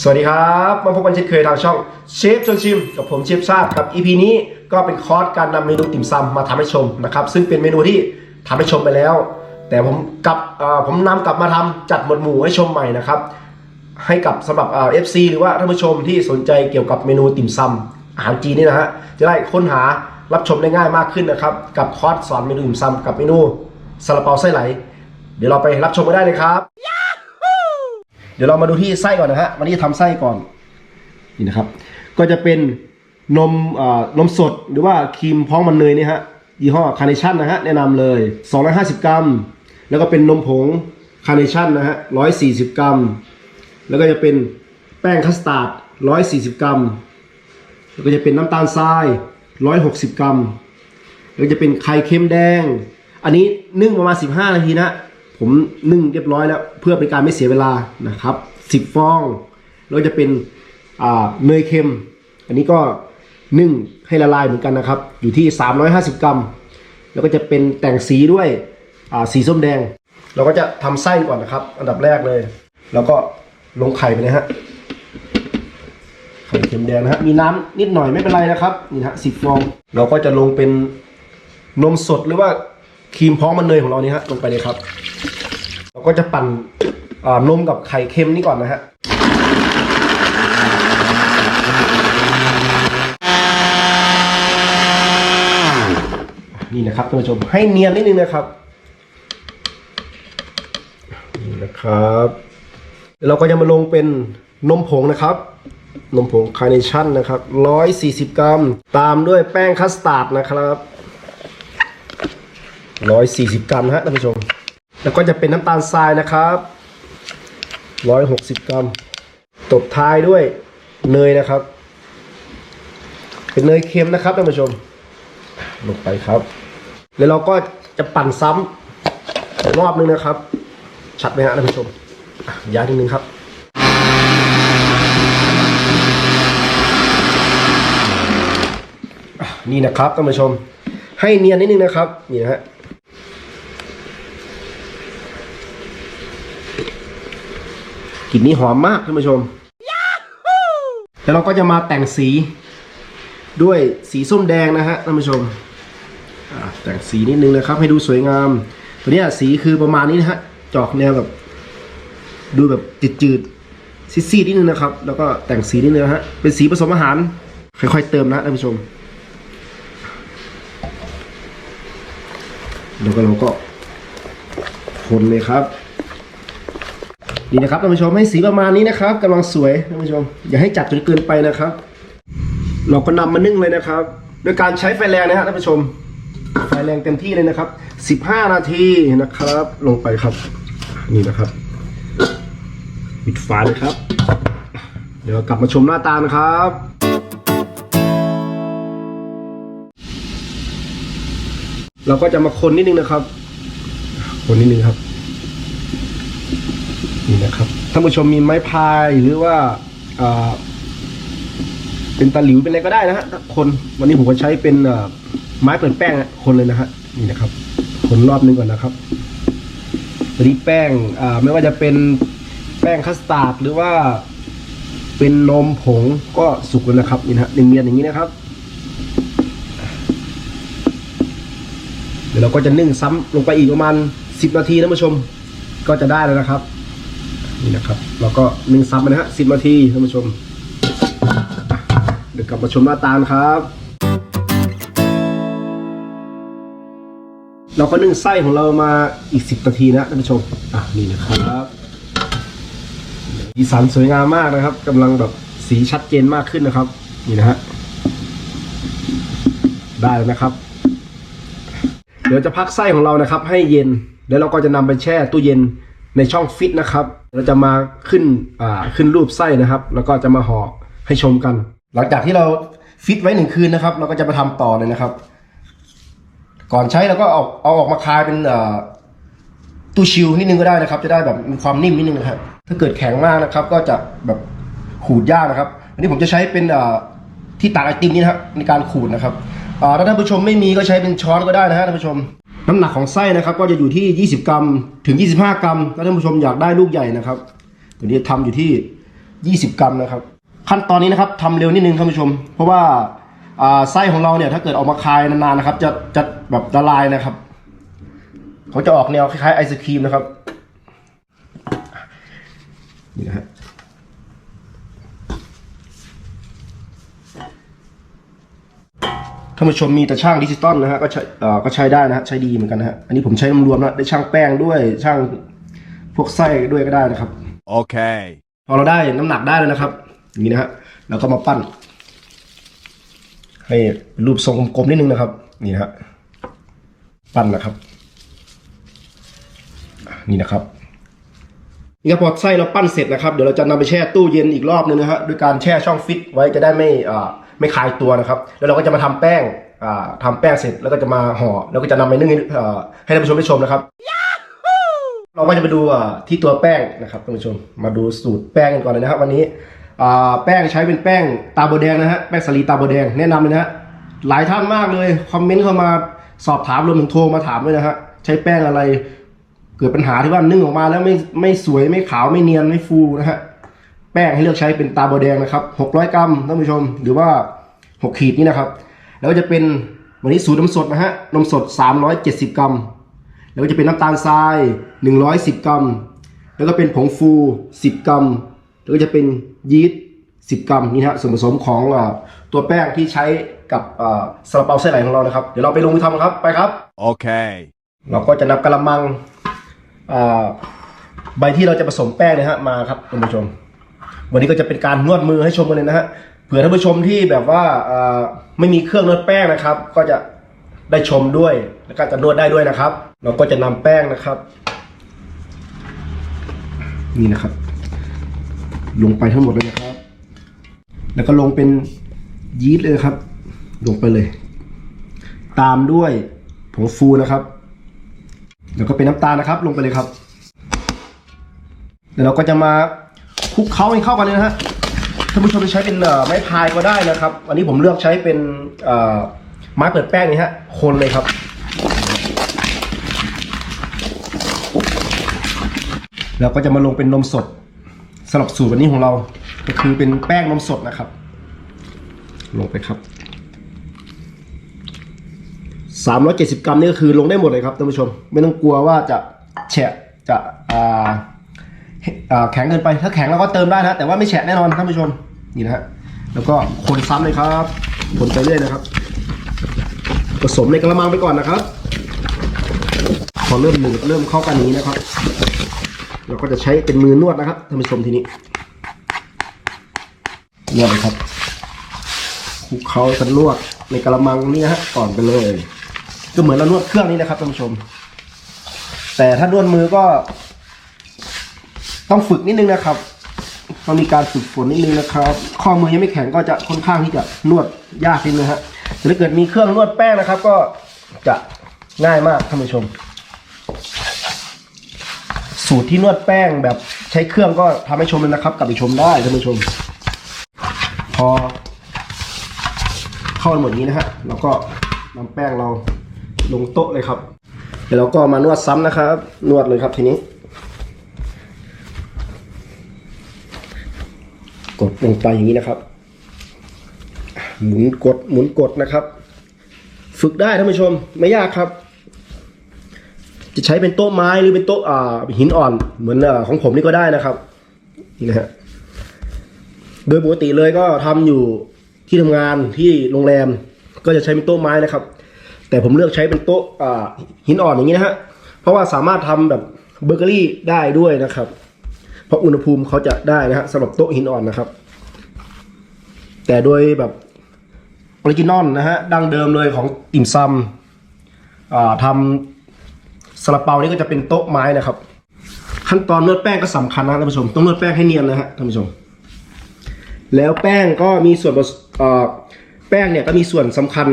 สวัสดีครับ มาพบกันเช่นเคยทางช่องเชฟชวนชิม กับผมเชฟชาติครับ EP นี้ก็เป็นคอร์สการนำเมนูติ่มซำมาทำให้ชมนะครับ ซึ่งเป็นเมนูที่ทำให้ชมไปแล้ว แต่ผมกลับผมนำกลับมาทำจัดหมวดหมู่ให้ชมใหม่นะครับ ให้กับสำหรับเอ่อฟซีหรือว่าท่านผู้ชมที่สนใจเกี่ยวกับเมนูติ่มซำอาหารจีนนี่นะฮะจะได้ค้นหารับชมได้ง่ายมากขึ้นนะครับ กับคอร์สสอนเมนูติ่มซำกับเมนูซาลาเปาไส้ไหล เดี๋ยวเราไปรับชมกันได้เลยครับ เดี๋ยวเรามาดูที่ไส้ก่อนนะฮะ วันนี้จะทำไส้ก่อน นี่นะครับ ก็จะเป็นนมเอ่อนมสดหรือว่าครีมพร้องมันเนยนี่ฮะ ยี่ห้อคาร์เนชั่นนะฮะ แนะนำเลย 250 กรัม แล้วก็เป็นนมผงคาร์เนชั่นนะฮะ 140 กรัม แล้วก็จะเป็นแป้งคัสตาร์ด 140 กรัม แล้วก็จะเป็นน้ำตาลทราย 160 กรัม แล้วจะเป็นไข่เค็มแดง อันนี้นึ่งประมาณ 15 นาทีนะ ผมนึ่งเรียบร้อยแล้ว เพื่อเป็นการไม่เสียเวลานะครับ 10 ฟองแล้วจะเป็นเนยเค็ม อันนี้ก็นึ่งให้ละลายเหมือนกันนะครับ อยู่ที่ 350 กรัม แล้วก็จะเป็นแต่งสีด้วยสีส้มแดง เราก็จะทำไส้ก่อนนะครับ อันดับแรกเลย แล้วก็ลงไข่ไปนะฮะไข่เค็มแดงนะฮะมีน้ำนิดหน่อยไม่เป็นไรนะครับนี่ฮะสิบฟอง เราก็จะลงเป็นนมสดหรือว่า ครีมพร้อมมันเนยของเรานี่ฮะลงไปเลยครับ เราก็จะปั่นนมกับไข่เค็มนี่ก่อนนะฮะนี่นะครับท่านผู้ชมให้เนียนนิดนึงนะครับนี่นะครับแล้วเราก็จะมาลงเป็นนมผงนะครับ นมผงคาร์เนชั่นนะครับ140 กรัม ตามด้วยแป้งคัสตาร์ดนะครับ 140 กรัมฮะท่านผู้ชม แล้วก็จะเป็นน้ำตาลทรายนะครับ 160 กรัม ตบท้ายด้วยเนยนะครับ เป็นเนยเค็มนะครับท่านผู้ชม ลงไปครับ แล้วเราก็จะปั่นซ้ำรอบนึงนะครับ ชัดไหมฮะท่านผู้ชมย้ายนิดนึงครับนี่นะครับท่านผู้ชม ให้เนียนนิดนึงนะครับ นี่นะฮะ กลิ่นนี้หอมมากท่านผู้ชมแล้วเราก็จะมาแต่งสีด้วยสีส้มแดงนะฮะท่านผู้ชมอ่าแต่งสีนิดนึงนะครับ ให้ดูสวยงาม ตัวเนี้ยสีคือประมาณนี้นะฮะจอกแนวแบบ ดูแบบจืดๆซีดๆนิดนึงนะครับ แล้วก็แต่งสีนิดนึงนะฮะเป็นสีผสมอาหาร ค่อยๆเติมนะท่านผู้ชม แล้วก็เราก็คนเลยครับ นี่นะครับท่านผู้ชมให้สีประมาณนี้นะครับกำลังสวยท่านผู้ชม อย่าให้จัดจนเกินไปนะครับ เราก็นำมานึ่งเลยนะครับ โดยการใช้ไฟแรงนะฮะท่านผู้ชม ไฟแรงเต็มที่เลยนะครับ 15 นาทีนะครับ ลงไปครับ นี่นะครับปิดฝาเลยครับ เดี๋ยวกลับมาชมหน้าตานะครับเราก็จะมาคนนิดนึงนะครับ คนนิดนึงครับ นี่นะครับท่านผู้ชมมีไม้พายหรือว่าเป็นตะหลิวเป็นอะไรก็ได้นะฮะคนวันนี้ผมก็ใช้เป็นไม้เปิดแป้งคนเลยนะฮะนี่นะครับ คนรอบนึงก่อนนะครับตอนนี้แป้งไม่ว่าจะเป็นแป้งคัสตาร์ดหรือว่าเป็นนมผงก็สุกแล้วนะครับนี่นะฮะเนียนๆอย่างนี้นะครับเดี๋ยวเราก็จะนึ่งซ้ำลงไปอีกประมาณ 10 นาทีท่านผู้ชม ก็จะได้แล้วนะครับ นี่นะครับเราก็นึ่งซ้ำไปนะฮะ10นาทีท่านผู้ชม เดี๋ยวกลับมาชมหน้าตาครับ เราก็นึ่งไส้ของเรามาอีก10นาทีนะท่านผู้ชมอะนี่นะครับสีสันสวยงามมากนะครับกำลังแบบสีชัดเจนมากขึ้นนะครับ นี่นะฮะได้แล้วนะครับ เดี๋ยวจะพักไส้ของเรานะครับ ให้เย็นแล้วเราก็จะนำไปแช่ตู้เย็น ในช่องฟิตนะครับ เราจะมาขึ้นอ่าขึ้นรูปไส้นะครับ แล้วก็จะมาห่อให้ชมกัน หลังจากที่เราฟิตไว้หนึ่งคืนนะครับ เราก็จะมาทำต่อเลยนะครับ ก่อนใช้เราก็เอาเอาออกมาคายเป็นอ่าตู้ชิลนิดนึงก็ได้นะครับ จะได้แบบมีความนิ่มนิดนึงนะครับถ้าเกิดแข็งมากนะครับ ก็จะแบบขูดยากนะครับ อันนี้ผมจะใช้เป็นที่ตากไอติมนี่นะครับในการขูดนะครับถ้าท่านผู้ชมไม่มีก็ใช้เป็นช้อนก็ได้นะฮะท่านผู้ชม น้ำหนักของไส้นะครับ ก็จะอยู่ที่ 20 กรัมถึง 25 กรัมถ้าท่านผู้ชมอยากได้ลูกใหญ่นะครับตัวนี้ทำอยู่ที่ 20 กรัมนะครับ ขั้นตอนนี้นะครับทำเร็วนิดนึงท่านผู้ชม เพราะว่าไส้ของเราเนี่ยถ้าเกิดออกมาคายนานๆนะครับ จะจะแบบละลายนะครับเขาจะออกแนวคล้ายๆไอศครีมนะครับนี่นะฮะ ท่านผู้ชมมีแต่ช่างดิจิตอลนะฮะก็ใช้เอ่อก็ใช้ได้นะฮะใช้ดีเหมือนกันนะฮะอันนี้ผมใช้รวมๆนะได้ช่างแป้งด้วยช่างพวกไส้ด้วยก็ได้นะครับ Okay. พอเราได้น้ำหนักได้แล้วนะครับอย่างนี้นะฮะเราก็มาปั้น ให้รูปทรงกลมๆนิดนึงนะครับ นี่นะฮะปั้นนะครับ นี่นะครับนี่ครับพอไส้เราปั้นเสร็จนะครับ เดี๋ยวเราจะนำไปแช่ตู้เย็นอีกรอบนึงนะฮะด้วยการแช่ช่องฟิตไว้จะได้ไม่อ่า ไม่คลายตัวนะครับ แล้วเราก็จะมาทำแป้งอ่าทำแป้งเสร็จแล้วก็จะมาห่อแล้วก็จะนำไปนึ่งให้ให้ท่านผู้ชมได้ชมนะครับเราก็จะไปดูที่ตัวแป้งนะครับท่านผู้ชมมาดูสูตรแป้งกันก่อนเลยนะครับ วันนี้แป้งใช้เป็นแป้งตาโบแดงนะฮะแป้งสาลีตาโบแดงแนะนำเลยนะฮะหลายท่านมากเลยคอมเมนต์เข้ามาสอบถามรวมถึงโทรมาถามด้วยนะฮะใช้แป้งอะไรเกิดปัญหาที่ว่านึ่งออกมาแล้วไม่ไม่สวยไม่ขาวไม่เนียนไม่ฟูนะฮะ แป้งให้เลือกใช้เป็นตาโบวแดงนะครับ 600 กรัมท่านผู้ชม หรือว่า 6 ขีดนี่นะครับ แล้วก็จะเป็นวันนี้สูตรนมสดนะฮะนมสด 370 กรัม แล้วก็จะเป็นน้ำตาลทราย 110 กรัม แล้วก็เป็นผงฟู 10 กรัม แล้วก็จะเป็นยีสต์10 กรัมนี่นะฮะส่วนผสมของอาตัวแป้งที่ใช้กับอ่าซาลาเปาไส้ไหลของเรานะครับ เดี๋ยวเราไปลงมือทำกันครับไปครับ Okay. เราก็จะนำกระมังอ่าใบที่เราจะผสมแป้งเนะฮะมาครับท่านผู้ชม วันนี้ก็จะเป็นการนวดมือให้ชมกันเลยนะฮะเผื่อท่านผู้ชมที่แบบว่าไม่มีเครื่องนวดแป้งนะครับ ก็จะได้ชมด้วย แล้วก็จะนวดได้ด้วยนะครับ เราก็จะนำแป้งนะครับ นี่นะครับ ลงไปทั้งหมดเลยนะครับ แล้วก็ลงเป็นยีสต์เลยครับ ลงไปเลย ตามด้วยผงฟูนะครับ แล้วก็เป็นน้ำตาลนะครับ ลงไปเลยครับเดี๋ยวเราก็จะมา คลุกเคล้าให้เข้ากันเลยนะฮะท่านผู้ชมจะใช้เป็นเอ่อไม้พายก็ได้นะครับวันนี้ผมเลือกใช้เป็นไม้เปิดแป้งนี่ฮะคนเลยครับเราก็จะมาลงเป็นนมสดสำหรับสูตรวันนี้ของเรา ก็คือเป็นแป้งนมสดนะครับ ลงไปครับ370 กรัมนี่ก็คือลงได้หมดเลยครับท่านผู้ชม ไม่ต้องกลัวว่าจะแฉะจะอ่า แข็งเกินไป ถ้าแข็งเราก็เติมได้นะแต่ว่าไม่แฉะแน่นอนท่านผู้ชมนี่นะฮะแล้วก็คนซ้ำเลยครับคนไปเรื่อยนะครับ ผสมในกระมังไปก่อนนะครับ พอเริ่มหนืดเริ่มเข้ากันนี้นะครับ เราก็จะใช้เป็นมือนวดนะครับท่านผู้ชมทีนี้นวดเลยครับคลุกเคล้ากันนวดในกระมังนี่นะฮะก่อนไปเลย ก็เหมือนเรานวดเครื่องนี้นะครับท่านผู้ชม แต่ถ้านวดมือก็ ต้องฝึกนิดนึงนะครับต้องมีการฝึกฝนนิดนึงนะครับ ข้อมือยังไม่แข็งก็จะค่อนข้างที่จะนวดยากนิดนึงฮะแต่ถ้าเกิดมีเครื่องนวดแป้งนะครับ ก็จะง่ายมากท่านผู้ชม สูตรที่นวดแป้งแบบใช้เครื่องก็ทำให้ชมเลยนะครับ กลับไปชมได้ท่านผู้ชม พอ เข้ากันหมดนี้นะฮะแล้วก็นำแป้งเราลงโต๊ะเลยครับเดี๋ยวเราก็มานวดซ้ำนะครับ นวดเลยครับทีนี้ กดลงไปอย่างนี้นะครับ หมุนกดหมุนกดนะครับ ฝึกได้ท่านผู้ชมไม่ยากครับ จะใช้เป็นโต๊ะไม้หรือเป็นโต๊ะอ่าหินอ่อนเหมือนอของผมนี่ก็ได้นะครับนี่นะฮะโดยปกติเลยก็ทำอยู่ที่ทำงานที่โรงแรมก็จะใช้เป็นโต๊ะไม้นะครับ แต่ผมเลือกใช้เป็นโต๊ะอ่าหินอ่อนอย่างนี้นะฮะเพราะว่าสามารถทำแบบเบเกอรี่ได้ด้วยนะครับ เพราะอุณหภูมิเขาจะได้นะฮะสำหรับโต๊ะหินอ่อนนะครับ แต่โดยแบบออริจินอลนะฮะดั้งเดิมเลยของติ่มซำทำซาลาเปานี่ก็จะเป็นโต๊ะไม้นะครับ ขั้นตอนนวดแป้งก็สำคัญนะท่านผู้ชมต้องนวดแป้งให้เนียนนะฮะท่านผู้ชม แล้วแป้งก็มีส่วนแป้งเนี่ยก็มีส่วนสำคัญ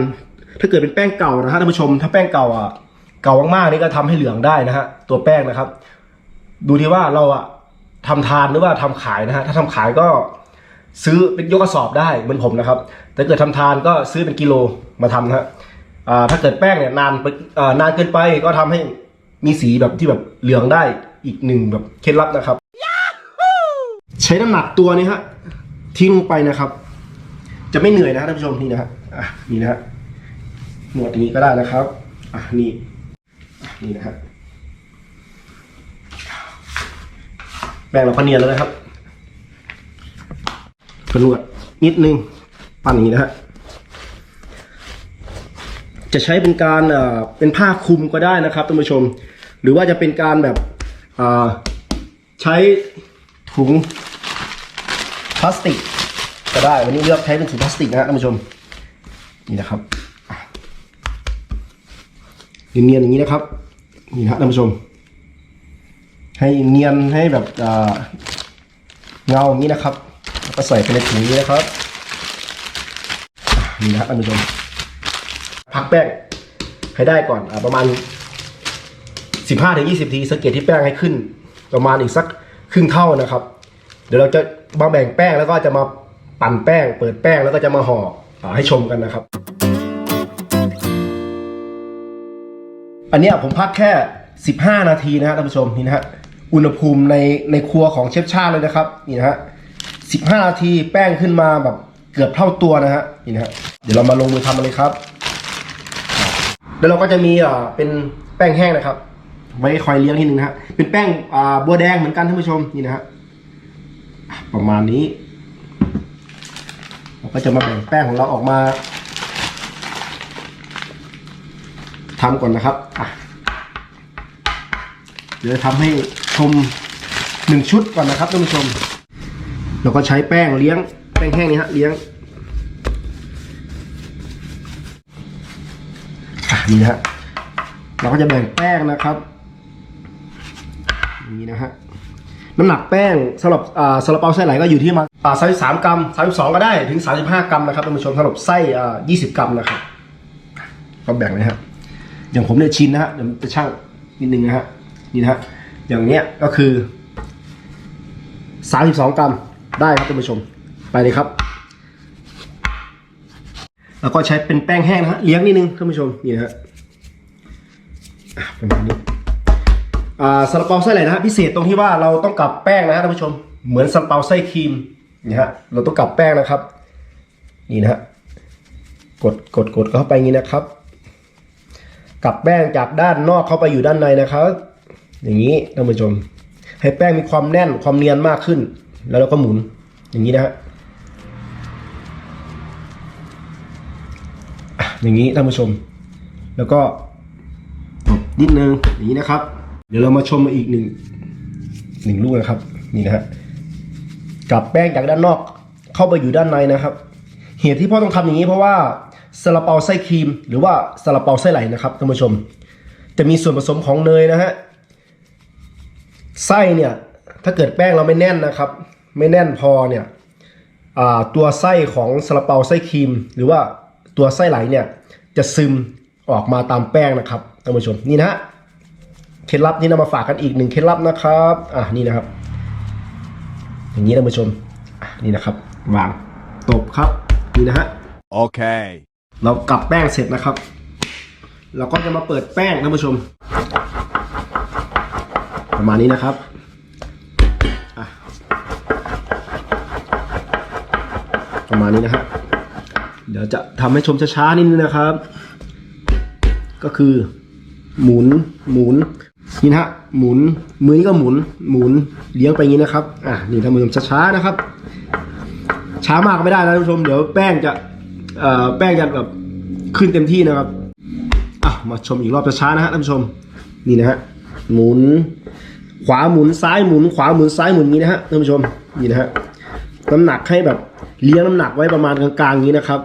ถ้าเกิดเป็นแป้งเก่านะฮะท่านผู้ชม ถ้าแป้งเก่าอะเก่ามากๆนี่ก็ทำให้เหลืองได้นะฮะตัวแป้งนะครับ ดูที่ว่าเราอะ ทำทานหรือว่าทำขายนะฮะถ้าทำขายก็ซื้อเป็นยกกระสอบได้เหมือนผมนะครับแต่เกิดทำทานก็ซื้อเป็นกิโลมาทำนะฮะถ้าเกิดแป้งเนี่ยนานไปนานเกินไปก็ทำให้มีสีแบบที่แบบเหลืองได้อีกหนึ่งแบบเคล็ดลับนะครับแช่ช้น้ำหนักตัวนี้ฮะทิ้งลงไปนะครับ จะไม่เหนื่อยนะท่านผู้ชมนี่นะฮะอะนี่นะฮะหนวดอย่างนี้ก็ได้นะครับ อะนี่อะนี่นะฮะ แบ่งเราก็เนียนแล้วนะครับกระนวดนิดนึงปั้นอย่างนี้นะฮะจะใช้เป็นการเอ่อเป็นผ้าคลุมก็ได้นะครับท่านผู้ชม หรือว่าจะเป็นการแบบอ่อใช้ถุงพลาสติก ก็ได้ วันนี้เลือกใช้เป็นถุงพลาสติกนะฮะท่านผู้ชมนี่นะครับเนียนๆอย่างนี้นะครับนี่นะฮะท่านผู้ชม ให้เนียนให้แบบเงาอย่างนี้นะครับแล้วก็ใส่ไปในถุงนี้นะครับนี่นะฮะท่านผู้ชมพักแป้งให้ได้ก่อนอประมาณ 15ถึง20ทีสังเกตที่แป้งให้ขึ้น ประมาณอีกสักครึ่งเท่านะครับ เดี๋ยวเราจะมาแบ่งแป้งแล้วก็จะมาปั่นแป้ง เปิดแป้งแล้วก็จะมาห่ออให้ชมกันนะครับ อันนี้ผมพักแค่ 15 นาทีนะฮะท่านผู้ชมนี่นะฮะ อุณหภูมิในในครัวของเชฟชาติเลยนะครับนี่นะฮะ15นาทีแป้งขึ้นมาแบบเกือบเท่าตัวนะฮะนี่นะฮะเดี๋ยวเรามาลงมือทำกันเลยครับ แล้วเราก็จะมีอ่าเป็นแป้งแห้งนะครับ ไว้คอยเลี้ยงทีหนึ่งนะฮะเป็นแป้งอ่าบัวแดงเหมือนกันท่านผู้ชมนี่นะฮะประมาณนี้เราก็จะมาแบ่งแป้งของเราออกมาทำก่อนนะครับอะเดี๋ยวทำให้ ชมหนึ่งชุดก่อนนะครับท่านผู้ชม เราก็ใช้แป้งเลี้ยงแป้งแห้งนี่ฮะเลี้ยงนี่นะฮะเราก็จะแบ่งแป้งนะครับนี่นะฮะน้ำหนักแป้งสำหรับอ่าซาลาเปาไส้ไหลก็อยู่ที่มาณอ่าสามกรัมสามสองก็ได้ถึงสามสิบห้ากรัมนะครับท่านผู้ชมสำหรับไส้อ่ายี่สิบกรัมนะครับก็แบ่งเลยฮะอย่างผมเนี่ยชิ้นนะฮะเดี๋ยวจะช่างนิดนึงนะฮะนี่นะฮะ อย่างเนี้ยก็คือสามสิบสองกรัมได้ครับท่านผู้ชมไปเลยครับ แล้วก็ใช้เป็นแป้งแห้งนะฮะเลี้ยงนิดนึงท่านผู้ชมนี่นะฮะอะประมาณนี้อ่าซาลาเปาไส้ไหลนะฮะพิเศษตรงที่ว่าเราต้องกลับแป้งนะฮะท่านผู้ชมเหมือนซาลาเปาไส้ครีมนี่ฮะเราต้องกลับแป้งนะครับ นี่นะฮะกดกดกดเข้าไปงนี้นะครับ กลับแป้งจากด้านนอกเข้าไปอยู่ด้านในนะครับ อย่างนี้ท่านผู้ชม ให้แป้งมีความแน่นความเนียนมากขึ้น แล้วเราก็หมุนอย่างนี้นะฮะอย่างนี้ท่านผู้ชม แล้วก็นิดนึงอย่างนี้นะครับ เดี๋ยวเรามาชมอีกหนึ่งหนึ่งลูกนะครับ นี่นะฮะกลับแป้งจากด้านนอกเข้าไปอยู่ด้านในนะครับ เหตุที่พ่อต้องทำอย่างนี้เพราะว่าซาลาเปาไส้ครีม หรือว่าซาลาเปาไส้ไหลนะครับท่านผู้ชม จะมีส่วนผสมของเนยนะฮะ ไส้เนี่ยถ้าเกิดแป้งเราไม่แน่นนะครับ ไม่แน่นพอเนี่ยอ่าตัวไส้ของซาลาเปาไส้ครีม หรือว่าตัวไส้ไหลเนี่ยจะซึมออกมาตามแป้งนะครับท่านผู้ชมนี่นะฮะเคล็ดลับนี้นำมาฝากกันอีกหนึ่งเคล็ดลับนะครับอะนี่นะครับ อย่างนี้ท่านผู้ชมอะนี่นะครับวางตบครับนี่นะฮะ Okay. เรากลับแป้งเสร็จนะครับ เราก็จะมาเปิดแป้งท่านผู้ชม ประมาณนี้นะครับประมาณนี้นะฮะเดี๋ยวจะทำให้ชมช้าๆนิดนึงนะครับ ก็คือหมุนหมุนนี่นะฮะหมุนมือนี้ก็หมุนหมุนเลี้ยงไปอย่างนี้นะครับอะนี่ท่านผู้ชมช้าๆนะครับ ช้ามากก็ไม่ได้นะท่านผู้ชมเดี๋ยวแป้งจะเอ่อแป้งจะแบบขึ้นเต็มที่นะครับอะมาชมอีกรอบช้าๆนะฮะท่านผู้ชมนี่นะฮะหมุน ขวาหมุนซ้ายหมุน ขวาหมุนซ้ายหมุนอย่างนี้นะฮะท่านผู้ชมนี่นะฮะน้ำหนักให้แบบเลี้ยงน้ำหนักไว้ประมาณกลางๆอย่างนี้นะครับ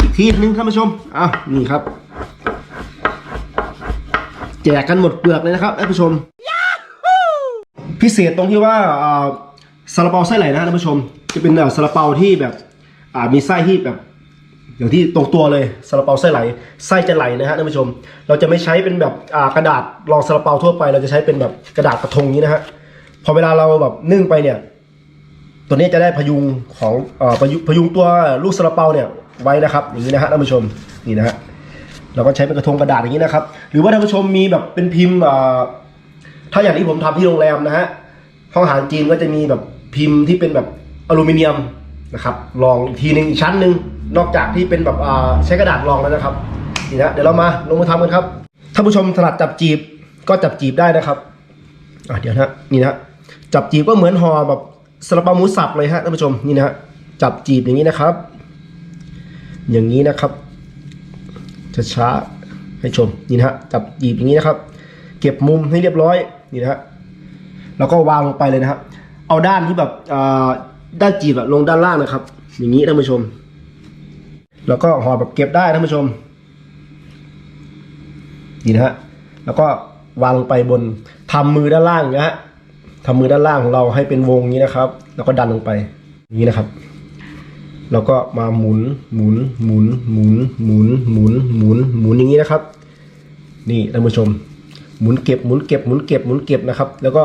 อีกทีนึงท่านผู้ชมอะนี่ครับ แจกกันหมดเปลือกเลยนะครับท่านผู้ชม พิเศษตรงที่ว่าอ่าซาลาเปาไส้ไหลนะท่านผู้ชม จะเป็นแบบซาลาเปาที่แบบมีไส้ที่แบบ อย่างที่ตรงตัวเลยซาลาเปาไส้ไหลไส้จะไหลนะฮะท่านผู้ชม เราจะไม่ใช้เป็นแบบกระดาษรองซาลาเปาทั่วไป เราจะใช้เป็นแบบกระดาษกระทงนี้นะฮะพอเวลาเราแบบนึ่งไปเนี่ย ตัวนี้จะได้พยุงของอพยุพยุงตัวลูกซาลาเปาเนี่ยไว้นะครับอย่างนี้นะฮะท่านผู้ชมนี่นะฮะเราก็ใช้เป็นกระทงกระดาษอย่างนี้นะครับ หรือว่าท่านผู้ชมมีแบบเป็นพิมพ์ถ้าอย่างที่ผมทำที่โรงแรมนะฮะห้องอาหารจีนก็จะมีแบบพิมพ์ที่เป็นแบบอลูมิเนียม นะครับรองอีกทีหนึ่งอีกชั้นหนึ่งนอกจากที่เป็นแบบใช้กระดาษรองแล้วนะครับนี่นะเดี๋ยวเรามาลงมือทำกันครับท่านผู้ชมถนัดจับจีบก็จับจีบได้นะครับอะเดี๋ยวนะนี่นะจับจีบก็เหมือนห่อแบบสลับปลาหมูสับเลยฮะท่านผู้ชมนี่นะจับจีบอย่างนี้นะครับ อย่างนี้นะครับช้าๆให้ชมนี่นะฮะจับจีบอย่างนี้นะครับ เก็บมุมให้เรียบร้อยนี่นะฮะแล้วก็วางลงไปเลยนะครับเอาด้านที่แบบอ่า ด้านจีบอะลงด้านล่างนะครับ อย่างนี้ท่านผู้ชม แล้วก็ห่อแบบเก็บได้ท่านผู้ชมนี่นะฮะแล้วก็วางลงไปบนทำมือด้านล่างนะฮะทำมือด้านล่างของเราให้เป็นวงนี้นะครับ แล้วก็ดันลงไปนี้นะครับ แล้วก็มาหมุนหมุนหมุนหมุนหมุนหมุนหมุนหมุนอย่างนี้นะครับ นี่ท่านผู้ชม หมุนเก็บหมุนเก็บหมุนเก็บหมุนเก็บนะครับ แล้วก็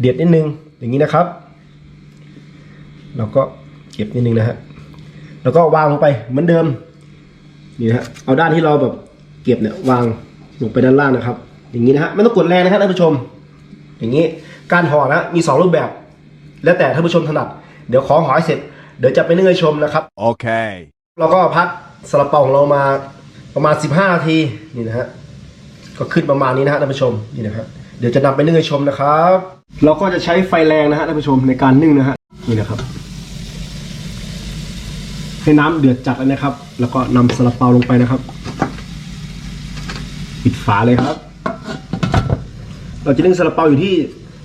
เด็ดนิดนึงอย่างนี้นะครับ แล้วก็เก็บนิดนึงนะฮะแล้วก็วางลงไปเหมือนเดิมนี่นะฮะเอาด้านที่เราแบบเก็บเนี่ยวางลงไปด้านล่างนะครับ อย่างนี้นะฮะไม่ต้องกดแรงนะครับท่านผู้ชม อย่างนี้การห่อนะมีสองรูปแบบ แล้วแต่ท่านผู้ชมถนัด เดี๋ยวขอห่อให้เสร็จ เดี๋ยวจะไปนึ่งให้ชมนะครับ Okay. เราก็พักสลับเปาของเรามาประมาณ 15นาทีนี่นะฮะก็ขึ้นประมาณนี้นะฮะท่านผู้ชมนี่นะครับเดี๋ยวจะนำไปนึ่งให้ชมนะครับ เราก็จะใช้ไฟแรงนะฮะท่านผู้ชมในการนึ่งนะฮะนี่นะครับ ให้น้ำเดือดจัดนะครับ แล้วก็นำสลับเปาลงไปนะครับ ปิดฝาเลยครับ เราจะนึ่งสลับเปาอยู่ที่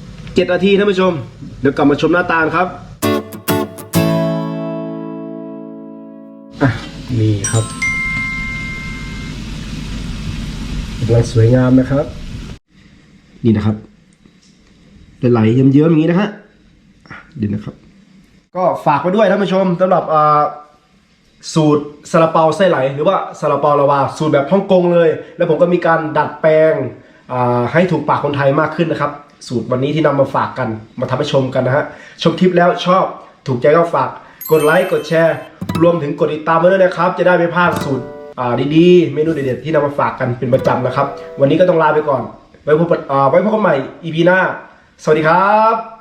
7นาทีท่านผู้ชม เดี๋ยวกลับมาชมหน้าตาครับอะนี่ครับกำลังสวยงามนะครับ นี่นะครับไหลๆเยิ้มๆอย่างนี้นะฮะอะเดี๋ยวนะครับ ก็ฝากไว้ด้วยท่านผู้ชมสำหรับอ่า สูตรซาลาเปาไส้ไหล หรือว่าซาลาเปาลาวา สูตรแบบฮ่องกงเลย แล้วผมก็มีการดัดแปลงให้ถูกปากคนไทยมากขึ้นนะครับ สูตรวันนี้ที่นำมาฝากกัน มาทำให้ชมกันนะฮะ ชมคลิปแล้วชอบถูกใจก็ฝาก กดไลค์กดแชร์ รวมถึงกดติดตามไว้ด้วยนะครับ จะได้ไม่พลาดสูตรดีๆ เมนูเด็ดๆที่นำมาฝากกันเป็นประจำนะครับ วันนี้ก็ต้องลาไปก่อน ไว้พบกันอ่าไว้พบกันใหม่ EP หน้า สวัสดีครับ